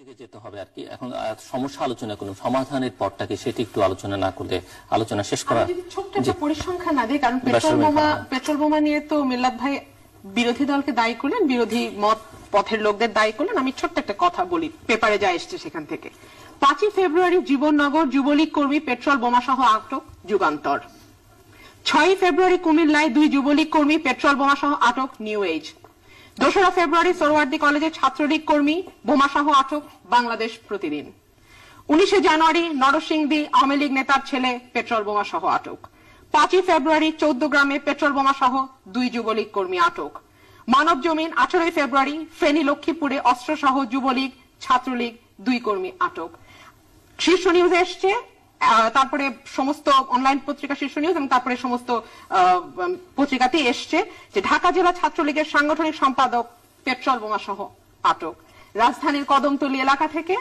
দিকে যেতে হবে আর কি। এখন সমস্যা আলোচনা করুন। সমাধানের পথটাকে সেটি একটু আলোচনা না করলে আলোচনা শেষ করা ছোট্ট একটা পরিসংখ্যান না দিই কারণ পেট্রোল বোমা পেট্রোল বোমা নিয়ে তো মিল্লাত ভাই বিরোধী দলকে দায়ী করলেন বিরোধী মত পথের লোকদের দায়ী করলেন। আমি ছোট্ট একটা কথা বলি পেপারে যা এসছে সেখান থেকে। পাঁচই ফেব্রুয়ারি জীবননগর যুবলীগ কর্মী পেট্রোল বোমা সহ আটক যুগান্তর। ছয়ই ফেব্রুয়ারি কুমিল্লায় দুই যুবলীগ কর্মী পেট্রোল বোমা সহ আটক নিউ এজ। দোসরা ফেব্রুয়ারি সোরওয়ার্দী কলেজের ছাত্রলীগ কর্মী বোমা সহ আটক বাংলাদেশ প্রতিদিন। উনিশে জানুয়ারি নরসিংদী আওয়ামী লীগ নেতার ছেলে পেট্রোল বোমা সহ আটক। পাঁচই ফেব্রুয়ারি চৌদ্দ গ্রামে পেট্রোল বোমা সহ দুই যুবলীগ কর্মী আটক। মানব জমিন আঠারোই ফেব্রুয়ারি ফেনী লক্ষ্মীপুরে অস্ত্র সহ যুবলীগ ছাত্রলীগ দুই কর্মী আটক। শীর্ষ নিউজ এসছে তারপরে সমস্ত অনলাইন পত্রিকা, শীর্ষ নিউজ এবং তারপরে সমস্ত পত্রিকাতে এসছে যে ঢাকা জেলা ছাত্রলীগের সাংগঠনিক সম্পাদক পেট্রোল বোমা সহ আটক। রাজধানীর কদমতলী এলাকা থেকে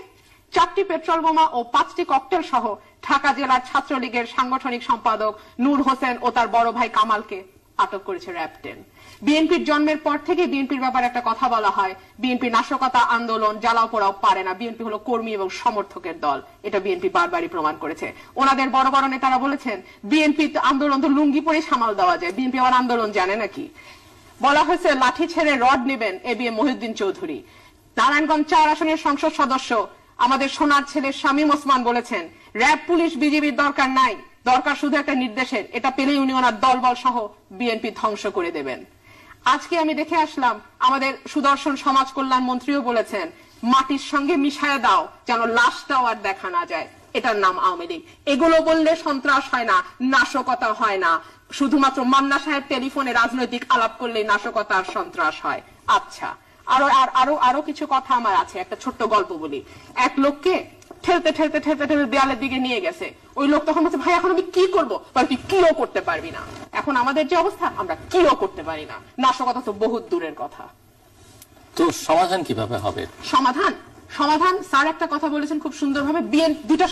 চারটি পেট্রোল বোমা ও পাঁচটি ককটেল সহ ঢাকা জেলা ছাত্রলীগের সাংগঠনিক সম্পাদক নূর হোসেন ও তার বড় ভাই কামালকে আটক করেছে র্যাব টেন। বিএনপির জন্মের পর থেকে বিএনপির ব্যাপারে একটা কথা বলা হয়। বিএনপি নাশকতা আন্দোলন জ্বালাও পোড়াও পারে না। বিএনপি হলো কর্মী এবং সমর্থকের দল। এটা বিএনপি বারবারই প্রমাণ করেছে। ওনাদের বড় বড় নেতারা বলেছেন, বিএনপি আন্দোলন তো লুঙ্গি পরে সামাল দেওয়া যায়। বিএনপি আবার আন্দোলন জানে নাকি? বলা হয়েছে, লাঠি ছেড়ে রড নেবেন A B M Mohiuddin Chowdhury. Narayanganj চার আসনের সংসদ সদস্য, আমাদের সোনার ছেলে শামীম ওসমান বলেছেন, র্যাব, পুলিশ, বিজিবির দরকার নাই। দরকার শুধু একটা নির্দেশের, এটা পেলেই উনি ওনার দলবল সহ বিএনপি ধ্বংস করে দেবেন। আজকে আমি দেখে আসলাম, আমাদের সুদর্শন সমাজ কল্যাণ মন্ত্রীও বলেছেন, মাটির সঙ্গে মিশায় দাও, যেন লাশটাও আর দেখা না যায়। এটার নাম আওয়ামী লীগ। এগুলো বললে সন্ত্রাস হয় না, নাশকতা হয় না। শুধুমাত্র মান্না সাহেব টেলিফোনে রাজনৈতিক আলাপ করলেই নাশকতা আর সন্ত্রাস হয়। আচ্ছা আরও, আর, আরও আরও কিছু কথা আমার আছে, একটা ছোট্ট গল্প বলি। এক লোককে ঠেলতে ঠেলতে ঠেলতে ঠেলতে দেয়ালের দিকে নিয়ে গেছে। ওই লোক তখন বলছে ভাই এখন আমি কি করব? তুই কিও করতে পারবি না। এখন আমাদের যে অবস্থা আমরা কিও করতে পারি না। নাশকতা তো বহুত দূরের কথা। তো সমাধান কীভাবে হবে? সমাধান? সমাধান স্যার একটা কথা বলেছেন খুব সুন্দরভাবে বিএন দুটা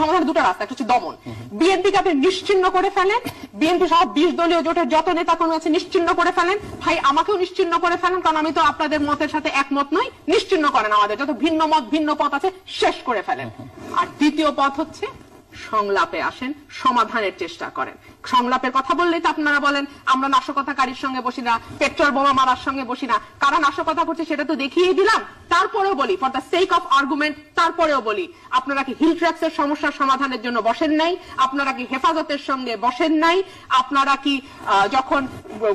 সমাধান দুটো রাস্তা একটা হচ্ছে দমন। বিএনপিকে আপনি নিশ্চিন্ন করে ফেলেন বিএনপি সহ বিশ দলীয় জোটের যত নেতা কর্মী আছে নিশ্চিন্ন করে ফেলেন। ভাই আমাকেও নিশ্চিন্ন করে ফেলেন কারণ আমি তো আপনাদের মতের সাথে একমত নই। নিশ্চিন্ন করেন আমাদের যত ভিন্ন মত ভিন্ন পথ আছে শেষ করে ফেলেন। আর দ্বিতীয় পথ হচ্ছে সংলাপে আসেন সমাধানের চেষ্টা করেন। সংলাপের কথা বললেই তো আপনারা বলেন আমরা নাশকতাকারীর সঙ্গে বসি না পেট্রোল বোমা মারার সঙ্গে বসি না। কারা নাশকতা করছে সেটা তো দেখিয়ে দিলাম তারপরেও বলি for the sake of argument তারপরেও বলি আপনারা কি হিল ট্র্যাক্সের সমস্যার সমাধানের জন্য বসেন নাই? আপনারা কি হেফাজতের সঙ্গে বসেন নাই? আপনারা কি যখন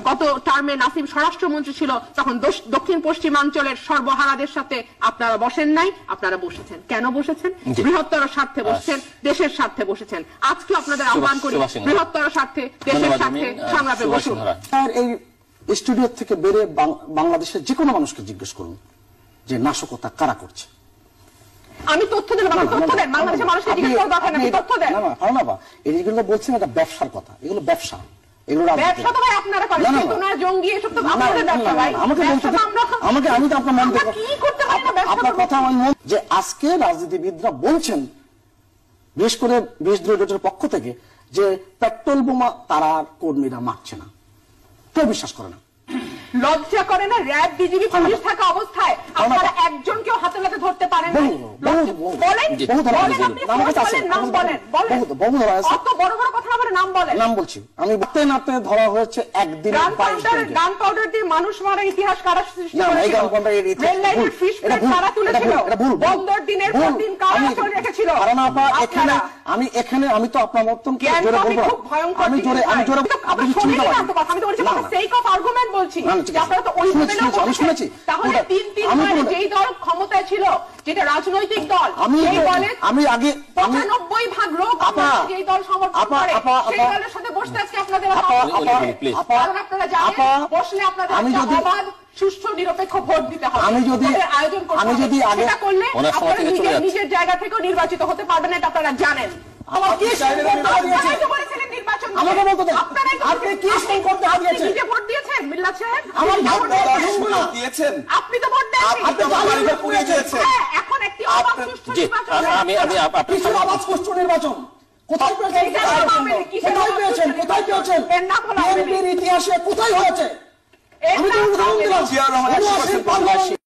গত টার্মে নাসিম স্বরাষ্ট্রমন্ত্রী ছিল তখন দক্ষিণ পশ্চিমাঞ্চলের সর্বহারাদের সাথে আপনারা বসেন নাই? আপনারা বসেছেন। কেন বসেছেন? বৃহত্তর স্বার্থে বসেছেন দেশের স্বার্থে বসেছেন। আজকে আপনাদের আহ্বান করি বৃহত্তর স্বার্থে দেশের স্বার্থে সুভাষ বসুন। আর এই স্টুডিও থেকে বেরে বাংলাদেশের যে কোনো মানুষকে জিজ্ঞেস করুন যে নাশকতা কারা করছে আমি তথ্য আপনি তথ্য দেন বাংলাদেশের মানুষকে জিজ্ঞেস করার দরকার নেই তথ্য দেন না, না, বলছেন এটা ব্যবসার কথা এগুলো ব্যবসা ব্যবসা তো ভাই আপনারা করেন না, না, না। জঙ্গি এসব তো না, না, আপনাদের না, ব্যবসা ভাই আমাকে বলতে ব্যবসা তো দিন। আমরা- আমাকে আমি তো আপনার মন থেকে কি করতে পারি না আপনার কথা আমার মন যে আজকে রাজনীতিবিদরা বলছেন বিশেষ করে বিএসডি জোটের পক্ষ থেকে যে পেট্রোল বোমা তারা কর্মীরা মারছে না কেউ বিশ্বাস করে না লজ্জা করে না র্যাব বিজিবি পুলিশ থাকা অবস্থায় আপনারা একজনকেও হাতে হাতে ধরতে পারেন না। বলেন নাম বলেন, বলেন অত বড় বড় কথা নাম বলেন নাম বলছি আমি নাতে নাতে ধরা হয়েছে একদিন গান পাউডার দিয়ে মানুষ মারার ইতিহাস কারা সৃষ্টি করেছিল। বন্দর দিনের পর দিন কারা আসল রেখেছিল আমি এখানে আমি তো আপনার মতন জোরে বলব। আমি জোরে আমি জোরে আপনি শুনতে পারেন আমি তো বলছি আর্গুমেন্ট বলছি যে আপনারা তো ওই শুনেছি, আমি। তাহলে তিন তিন মানে যেই দল ক্ষমতায় ছিল যেটা রাজনৈতিক দল আমি আমি আগে আমি পঁচানব্বই ভাগ লোক যেই দল সমর্থন করে সেই দলের সাথে বসতে আজকে আপনাদের আপনারা আপা, বসলে আপনাদের আমি যদি- সুষ্ঠু নিরপেক্ষ ভোট দিতে হবে। আমি যদি- আয়োজন আমি যদি আগে- করলে আপনারা নিজের নিজের জায়গা থেকেও নির্বাচিত হতে পারবেন এটা আপনারা জানেন। আমার কি চাইলেন আমি ভোট দিয়েছি। আপনারাই তো বলেছিলেন নির্বাচন দিতে। আমাকে বলতে দেন। আপনি কি করতে আপনি নিজে ভোট দিয়েছেন মিল্লাত সাহেব? আমার ভোট ভোট দিয়েছেন? শুনুন না। দিয়েছেন। আপনি তো ভোট দেন আপনি তো আমার বাড়িতে পুড়িয়ে এখন একটি অবাধ সুষ্ঠু নির্বাচন আমি- সুষ্ঠু নির্বাচন। কোথায় পেয়েছেন? কোথায় পেয়েছেন? কোথায় পেয়েছেন? এর নাম হলো ইতিহাসে কোথায় হয়েছে? এর আমি তো নাম উদাহরণ আওয়ামী লীগ। দিলাম